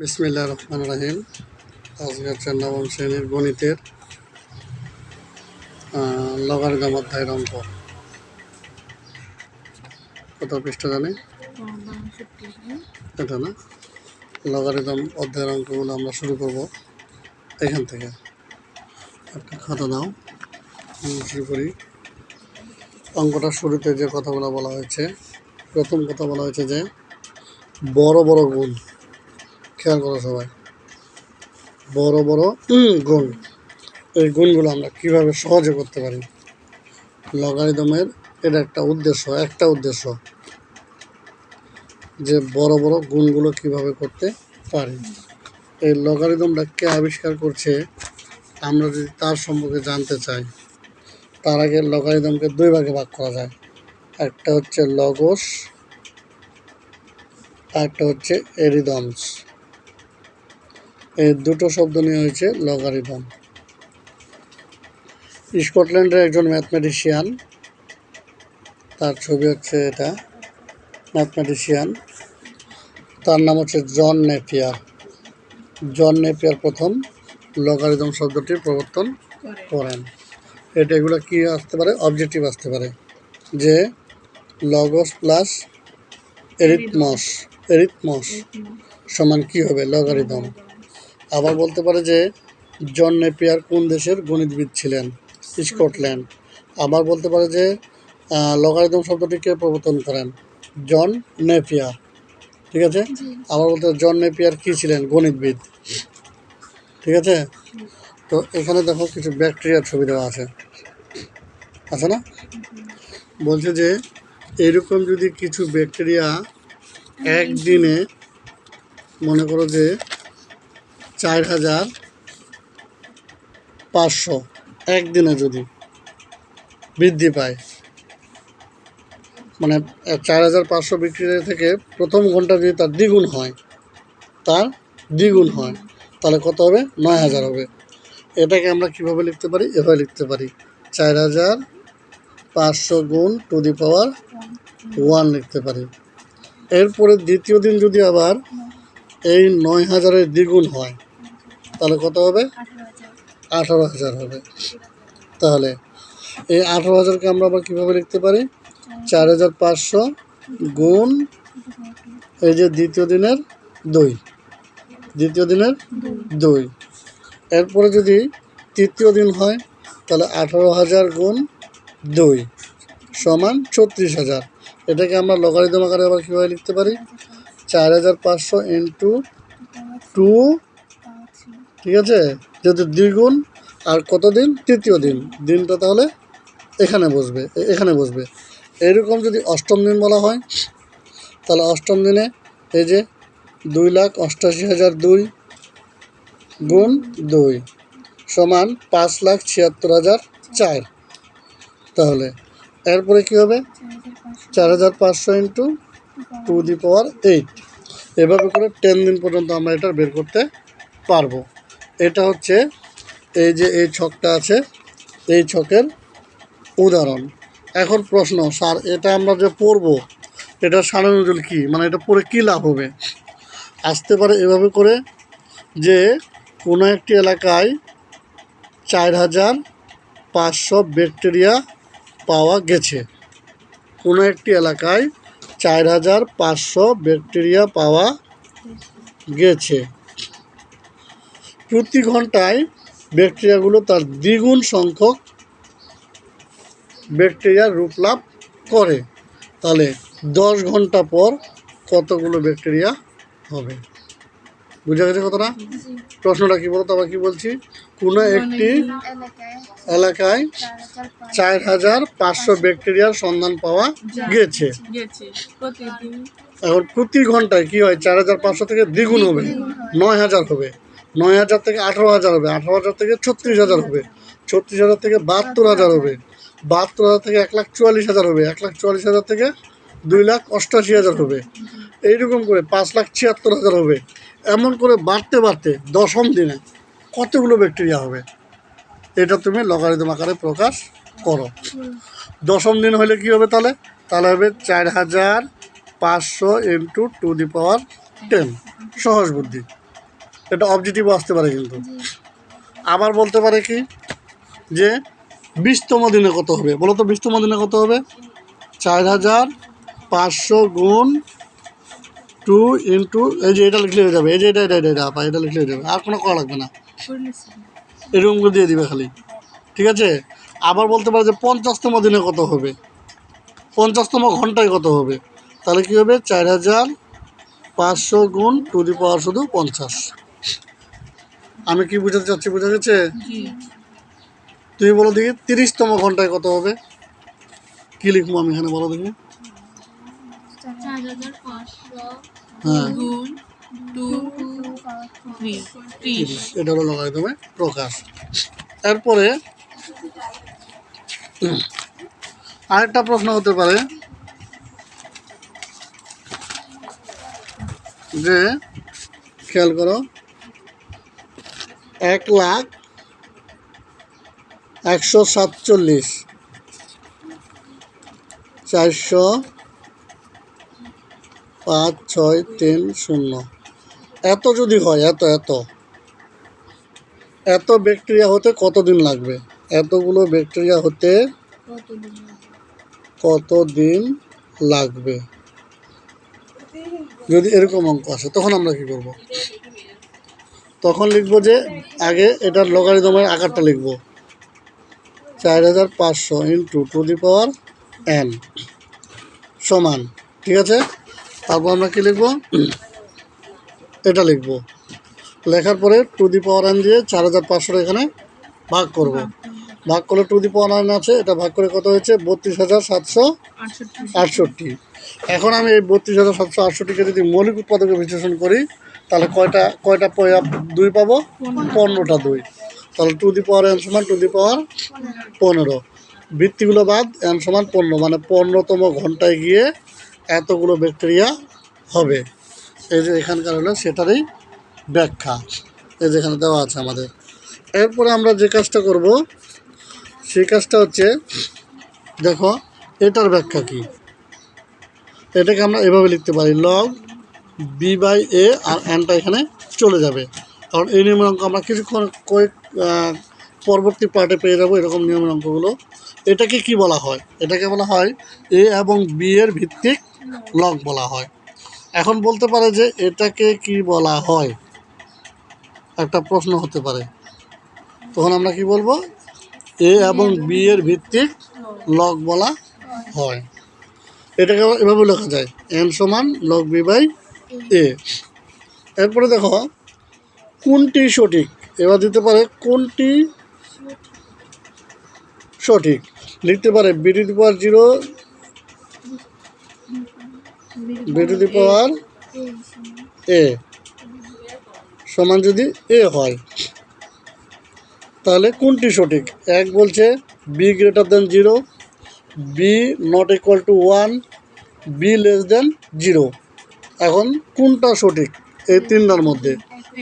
বিসমিল্লা রহমান রাহিম। আজকে হচ্ছে নবম শ্রেণির গণিতের লগারিদম অধ্যায়ের অঙ্ক কত পৃষ্ঠ জানি? এটা না? লগারিদম অধ্যায়ের অঙ্কগুলো আমরা শুরু করব এখান থেকে। একটা খাতা দাও। শুরু করি। অঙ্কটা শুরুতে যে কথাগুলো বলা হয়েছে, প্রথম কথা বলা হয়েছে যে বড় বড় গুণ। খেয়াল করো সবাই। বড় বড় গুণ। এই গুণগুলো আমরা কীভাবে সহজে করতে পারি? লগারিদমের এটা একটা উদ্দেশ্য একটা উদ্দেশ্য। যে বড় বড় গুণগুলো কীভাবে করতে পারি? এই লগারিদমটা কে আবিষ্কার করছে? আমরা যদি তার সম্পর্কে জানতে চাই, তার আগে লগারিদমকে দুই ভাগে ভাগ করা যায়। একটা হচ্ছে লগস আর একটা হচ্ছে এরিদমস। দুটো শব্দ নিয়ে হয়েছে লগারিদম স্কটল্যান্ডের একজন ম্যাথমেটিশিয়ান তার ছবি হচ্ছে এটা ম্যাথমেটিশিয়ান তার নাম হচ্ছে জন নেপিয়ার জন নেপিয়ার প্রথম লগারিদম শব্দটির প্রবর্তন করেন। এটা এগুলো কি আসতে পারে? অবজেক্টিভ আসতে পারে। যে লগস প্লাস এরিথমস এরিথমস সমান কি হবে? লগারিদম আবার বলতে পারে যে জন নেপিয়ার কোন দেশের গণিতবিদ ছিলেন? স্কটল্যান্ড। আবার বলতে পারে যে লগারিদম শব্দটিকে প্রবর্তন করেন? John Napier. ঠিক আছে? আবার বলতে জন নেপিয়ার কী ছিলেন? গণিতবিদ। ঠিক আছে? তো এখানে দেখো কিছু ব্যাকটেরিয়ার ছবি দেওয়া আছে। আছে না? বলছে যে এরকম যদি কিছু ব্যাকটেরিয়া একদিনে মনে করো যে চার হাজার পাঁচশো একদিনে যদি বৃদ্ধি পায়। মানে চার হাজার পাঁচশো বিক্রি থেকে প্রথম ঘণ্টা যদি তার দ্বিগুণ হয়, তার দ্বিগুণ হয়, তাহলে কত হবে? নয় হাজার হবে। এটাকে আমরা কীভাবে লিখতে পারি? এভাবে লিখতে পারি। চার হাজার পাঁচশো গুণ টু দি পাওয়ার ওয়ান লিখতে পারি। এরপরে দ্বিতীয় দিন যদি আবার এই নয় হাজারের দ্বিগুণ হয় তাহলে কত হবে? আঠারো হাজার। হবে। তাহলে এই আঠারো হাজারকে আমরা আবার কীভাবে লিখতে পারি? চার হাজার পাঁচশো গুণ এই যে দ্বিতীয় দিনের দুই। দ্বিতীয় দিনের দুই। এরপরে যদি তৃতীয় দিন হয় তাহলে আঠারো হাজার গুণ দুই সমান ছত্রিশ হাজার। এটাকে আমরা লগারিদম আকারে আবার কীভাবে লিখতে পারি? চার হাজার পাঁচশো ইন্টু টু ঠিক আছে? যেহেতু দ্বিগুণ, আর কত দিন তৃতীয় দিন। দিনটা তাহলে এখানে বসবে এখানে বসবে। এরকম যদি অষ্টম দিন বলা হয়, তাহলে অষ্টম দিনে এই যে দুই লাখ অষ্টাশি হাজার দুই গুণ দুই সমান পাঁচ লাখ ছিয়াত্তর হাজার চার। তাহলে এরপরে কী হবে? চার হাজার পাঁচশো into two the power eight. এভাবে করে টেন দিন পর্যন্ত আমরা এটা বের করতে পারব। এটা হচ্ছে এই যে এই ছকটা আছে, এই ছকের উদাহরণ। এখন প্রশ্ন, স্যার, এটা আমরা যে পড়ব, এটা সারানোজল কী? মানে এটা পড়ে কী লাভ হবে? আসতে পারে এভাবে করে যে কোনো একটি এলাকায় চার হাজার পাঁচশো ব্যাকটেরিয়া পাওয়া গেছে। কোনো একটি এলাকায় চার হাজার পাঁচশো ব্যাকটেরিয়া পাওয়া গেছে। প্রতি ঘন্টায় ব্যাকটেরিয়াগুলো তার দ্বিগুণ সংখ্যক ব্যাকটেরিয়ার রূপ লাভ করে। তাহলে দশ ঘণ্টা পর কতগুলো ব্যাকটেরিয়া হবে? বুঝা গেছে কতটা প্রশ্নটা কি বলতো? আবার কি বলছি? কোনো একটি এলাকায় চার হাজার পাঁচশো ব্যাকটেরিয়ার সন্ধান পাওয়া গেছে। গেছে। এখন প্রতি ঘন্টায় কি হয়? চার হাজার পাঁচশো থেকে দ্বিগুণ হবে। নয় হাজার হবে। নয় হাজার থেকে আঠারো হাজার হবে, আঠারো হাজার থেকে ছত্রিশ হাজার হবে, ছত্রিশ হাজার থেকে বাহাত্তর হাজার হবে, বাহাত্তর হাজার থেকে এক লাখ চুয়াল্লিশ হাজার হবে, এক লাখ চুয়াল্লিশ হাজার থেকে দুই লাখ অষ্টাশি হাজার হবে। এইরকম করে পাঁচ লাখ ছিয়াত্তর হাজার হবে। এমন করে বাড়তে বাড়তে দশম দিনে কতগুলো ব্যাকটেরিয়া হবে? এটা তুমি লগারিদম আকারে প্রকাশ করো। দশম দিন হলে কি হবে তাহলে? তাহলে হবে চার হাজার পাঁচশো into two the power ten সহজ বুদ্ধি। এটা অবজেক্টিভও আসতে পারে কিন্তু। আবার বলতে পারে কি? যে বিশতম দিনে কত হবে? বলো তো বিশতম দিনে কত হবে? চার হাজার পাঁচশো গুণ টু ইন্টু এই যে এটা লিখলে হয়ে যাবে এই যে এটা এটা এটা এটা আপা, এটা লিখলে হয়ে যাবে। আর কোনো করা লাগবে না। এরকম করে দিয়ে দিবে খালি। ঠিক আছে? আবার বলতে পারে যে পঞ্চাশতম দিনে কত হবে? পঞ্চাশতম ঘন্টায় কত হবে? তাহলে কী হবে? চার হাজার পাঁচশো গুণ টু দি পাওয়ার শুধু পঞ্চাশ। আমি কি বুঝাতে চাচ্ছি বোঝা গেছে? তুমি বলো দেখি তিরিশতম ঘন্টায় কত হবে? কি লিখব আমি এখানে বলো দেখি। হ্যাঁ। এটা হলো লগাই দেবে প্রকাশ। এরপরে আরেকটা প্রশ্ন হতে পারে যে খেয়াল করো এক লাখ একশো সাতচল্লিশ, চারশো পাঁচ, ছয়, তিন, শূন্য। এত যদি হয়, এত এত। এত ব্যাকটেরিয়া হতে কতদিন লাগবে? এতগুলো ব্যাকটেরিয়া হতে কতদিন লাগবে? যদি এরকম অঙ্ক আসে, তখন আমরা কি করব? তখন লিখব যে আগে এটার লগারিদমের আকারটা লিখব। চার হাজার পাঁচশো into two the power N সমান ঠিক আছে? তারপর আমরা কী লিখব? এটা লিখব। লেখার পরে টু দি পাওয়ার এন দিয়ে চার হাজার পাঁচশো এখানে ভাগ করব। ভাগ করলে টু দি পাওয়ার এন আছে এটা ভাগ করে কত হয়েছে? বত্রিশ হাজার সাতশো আটষট্টি। এখন আমি এই বত্রিশ হাজার সাতশো আটষট্টিকে যদি মৌলিক উৎপাদকে বিশ্লেষণ করি তাহলে কয়টা কয়টা দুই পাবো? পনেরোটা দুই। তাহলে টু দি পাওয়ার এন সমান টু দি পাওয়ার পনেরো। বৃত্তিগুলো বাদ এন সমান পনেরো। মানে পনেরোতম ঘন্টায় গিয়ে এতগুলো ব্যাকটেরিয়া হবে। এই যে এখানকার হলো সেটারই ব্যাখ্যা। এই যে এখানে দেওয়া আছে আমাদের। এরপরে আমরা যে কাজটা করব, সেই কাজটা হচ্ছে, দেখো, এটার ব্যাখ্যা কি? এটাকে আমরা এভাবে লিখতে পারি। লগ বি বাই এ আর এনটা এখানে চলে যাবে। কারণ এই নিয়মের অঙ্ক আমরা কিছুক্ষণ কয়েক পরবর্তী পার্টে পেয়ে যাব এরকম নিয়মের অঙ্কগুলো। এটাকে কি বলা হয়? এটাকে বলা হয় এ এবং বি এর ভিত্তিক লগ বলা হয়। এখন বলতে পারে যে এটাকে কি বলা হয়? একটা প্রশ্ন হতে পারে। তখন আমরা কি বলব? এ এবং বি এর ভিত্তিক লগ বলা হয়। এটাকে এভাবে লেখা যায়। এন সমান লগ বি বাই এ। এরপরে দেখো কোনটি সঠিক? এবার দিতে পারে কোনটি সঠিক? লিখতে পারে B to the power zero B to the power A সমান যদি এ হয়। তাহলে কোনটি সঠিক? এক বলছে B greater than zero B not equal to one B less than zero এখন কোনটা সঠিক? এই তিনটার মধ্যে।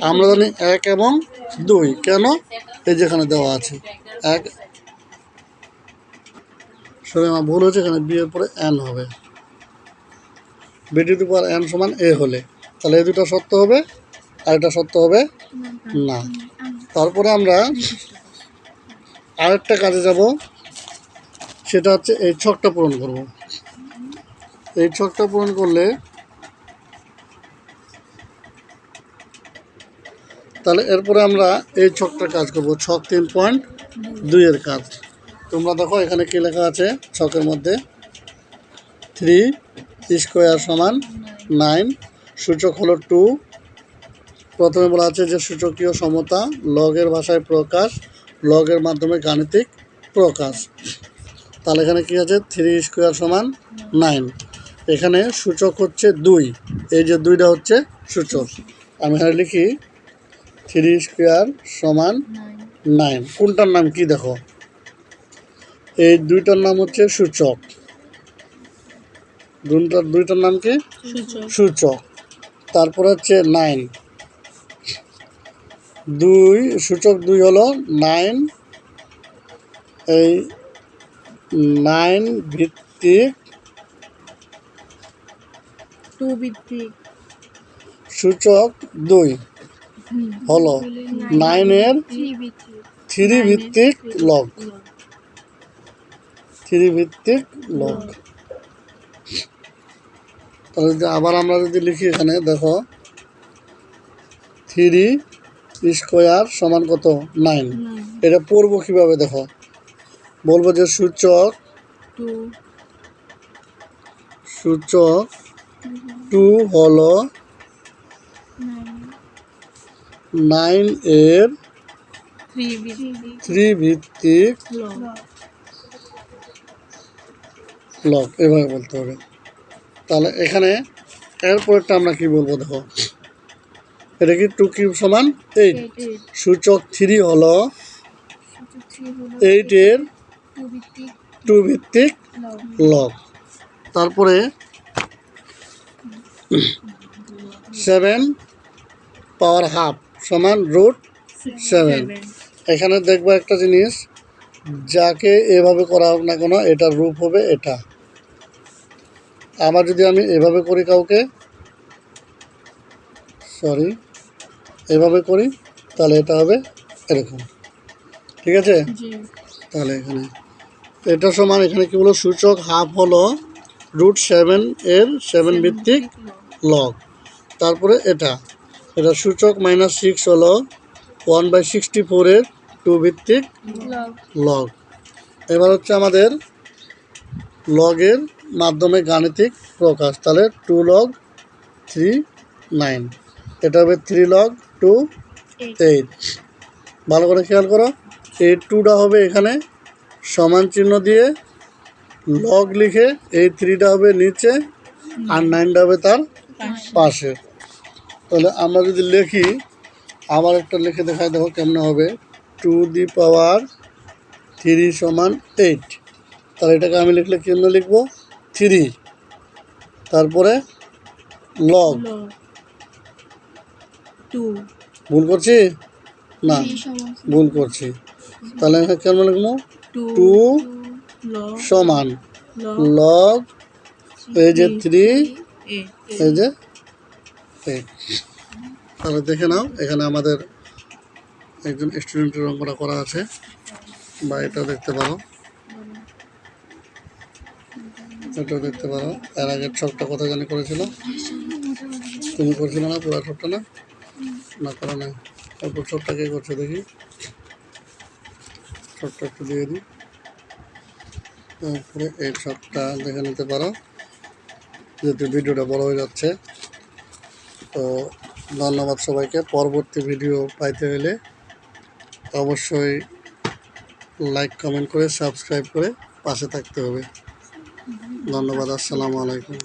আমরা জানি এক এবং দুই। কেন? এই যেখানে দেওয়া আছে। এক। সরি, আমার ভুল হয়েছে, এখানে বিয়ের পরে এন হবে। বি টু এন সমান এ হলে। তাহলে এই দুটো সত্য হবে, আর এটা সত্য হবে না। তারপরে আমরা আরেকটা কাজে যাব। সেটা হচ্ছে এই ছকটা পূরণ করব। এই ছকটা পূরণ করলে তাহলে এরপরে আমরা এই ছকটার কাজ করব। ছক তিন পয়েন্ট দুইয়ের কাজ। তোমরা দেখো এখানে কী লেখা আছে? ছকের মধ্যে থ্রি স্কোয়ার সমান নাইন। সূচক হলো টু। প্রথমে বলা আছে যে সূচকীয় সমতা লগের ভাষায় প্রকাশ, লগের মাধ্যমে গাণিতিক প্রকাশ। তাহলে এখানে কী আছে? থ্রি স্কোয়ার সমান নাইন। এখানে সূচক হচ্ছে দুই। এই যে দুইটা হচ্ছে সূচক। আমি এখানে লিখি থ্রি স্কোয়ার সমান নাইন। কোনটার নাম কি দেখো? এই দুইটার নাম হচ্ছে সূচক। দুইটার দুইটার নাম কি? সূচক। সূচক। তারপর হচ্ছে নাইন। দুই সূচক দুই হলো নাইন। এই নাইন ভিত্তিক টু ভিত্তিক। সূচক দুই। হলো নাইনের থ্রি ভিত্তিক লগ। থ্রি ভিত্তিক লগ। তাহলে আবার আমরা যদি লিখি এখানে দেখো থ্রি স্কোয়ার সমান কত? নাইন। এটা পড়ব কীভাবে দেখো? বলব যে সূচক সূচক টু হলো নাইন এর থ্রি ভিত্তি ভিত্তিক লগ এভাবে বলতে হবে। তাহলে এখানে এরপরটা আমরা কি বলব, দেখো। এটা কি টু কিউব সমান এইট সূচক থ্রি হলো এইটের টু ভিত্তিক লগ তারপরে সেভেন পাওয়ার হাফ সমান রুট সেভেন এখানে দেখব একটা জিনিস যাকে এভাবে করা হোক না কেন এটার রূপ হবে এটা। আমার যদি আমি এভাবে করি কাউকে সরি এভাবে করি তাহলে এটা হবে এরকম। ঠিক আছে? তাহলে এখানে এটা সমান এখানে কি হলো সূচক হাফ হলো রুট সেভেন এর সেভেন ভিত্তিক লগ তারপরে এটা। এটা সূচক মাইনাস সিক্স হলো ওয়ান বাই সিক্সটি ফোরের টু ভিত্তিক লগ এবার হচ্ছে আমাদের লগের মাধ্যমে গাণিতিক প্রকাশ। তাহলে টু লগ থ্রি নাইন এটা হবে থ্রি লগ টু এইট ভালো করে খেয়াল করো। এই টুটা হবে এখানে সমান চিহ্ন দিয়ে লগ লিখে এই থ্রিটা হবে নিচে আর নাইনটা হবে তার পাশে। তাহলে আমরা যদি লিখি আবার একটা লিখে দেখাই দেখো কেমনে হবে। টু দি পাওয়ার থ্রি সমান এইট। তাহলে এটাকে আমি লিখলে কেমন লিখব? থ্রি। তারপরে লগ ভুল করছি? না ভুল করছি। তাহলে এখানে কেমন লিখব? টু সমান লগ এই যে থ্রি এই যে। তাহলে দেখে নাও। এখানে আমাদের একজন স্টুডেন্টের অঙ্কটা করা আছে। বা এটাও দেখতে পারো। এটাও দেখতে পারো। এর আগের ছকটা কথা জানি করেছিল? তুমি করছিল না? পুরো ছকটা না? না করো না। তারপর ছকটা কে করছে দেখি। ছকটা একটু দিয়ে দিই। তারপরে এই ছকটা দেখে নিতে পারো। যেহেতু ভিডিওটা বড় হয়ে যাচ্ছে। তো ধন্যবাদ সবাইকে। পরবর্তী ভিডিও পাইতে হলে অবশ্যই লাইক কমেন্ট করে সাবস্ক্রাইব করে পাশে থাকতে হবে। ধন্যবাদ, আসসালামু আলাইকুম।